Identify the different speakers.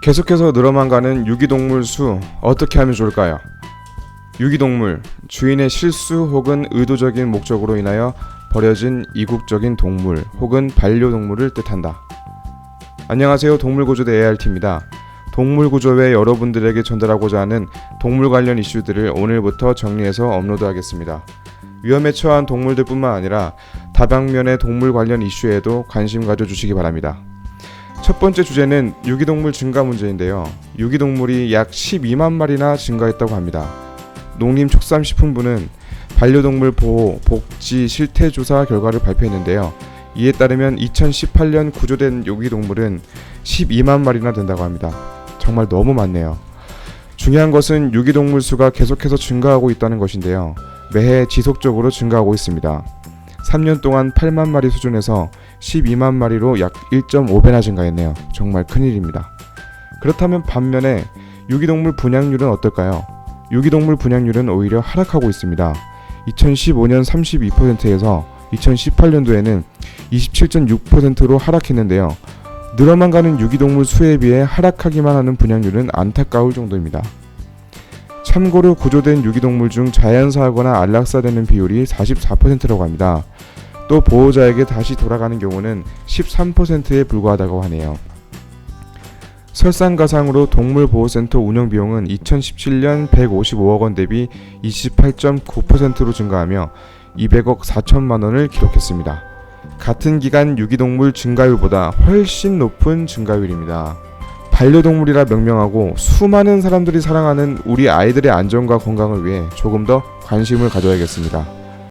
Speaker 1: 계속해서 늘어만 가는 유기동물 수 어떻게 하면 좋을까요? 유기동물 주인의 실수 혹은 의도적인 목적으로 인하여 버려진 이국적인 동물 혹은 반려동물을 뜻한다. 안녕하세요. 동물구조대 ART입니다. 동물구조에 여러분들에게 전달하고자 하는 동물 관련 이슈들을 오늘부터 정리해서 업로드하겠습니다. 위험에 처한 동물들뿐만 아니라 다방면의 동물 관련 이슈에도 관심 가져주시기 바랍니다. 첫 번째 주제는 유기동물 증가 문제인데요. 유기동물이 약 12만 마리나 증가했다고 합니다. 농림축산식품부는 반려동물 보호, 복지, 실태 조사 결과를 발표했는데요. 이에 따르면 2018년 구조된 유기동물은 12만 마리나 된다고 합니다. 정말 너무 많네요. 중요한 것은 유기동물 수가 계속해서 증가하고 있다는 것인데요. 매해 지속적으로 증가하고 있습니다. 3년 동안 8만 마리 수준에서 12만 마리로 약 1.5배나 증가했네요. 정말 큰일입니다. 그렇다면 반면에 유기동물 분양률은 어떨까요? 유기동물 분양률은 오히려 하락하고 있습니다. 2015년 32%에서 2018년도에는 27.6%로 하락했는데요. 늘어만 가는 유기동물 수에 비해 하락하기만 하는 분양률은 안타까울 정도입니다. 참고로 구조된 유기동물 중 자연사하거나 안락사되는 비율이 44%라고 합니다. 또 보호자에게 다시 돌아가는 경우는 13%에 불과하다고 하네요. 설상가상으로 동물보호센터 운영 비용은 2017년 155억 원 대비 28.9%로 증가하며 200억 4천만 원을 기록했습니다. 같은 기간 유기동물 증가율보다 훨씬 높은 증가율입니다. 반려동물이라 명명하고 수많은 사람들이 사랑하는 우리 아이들의 안전과 건강을 위해 조금 더 관심을 가져야겠습니다.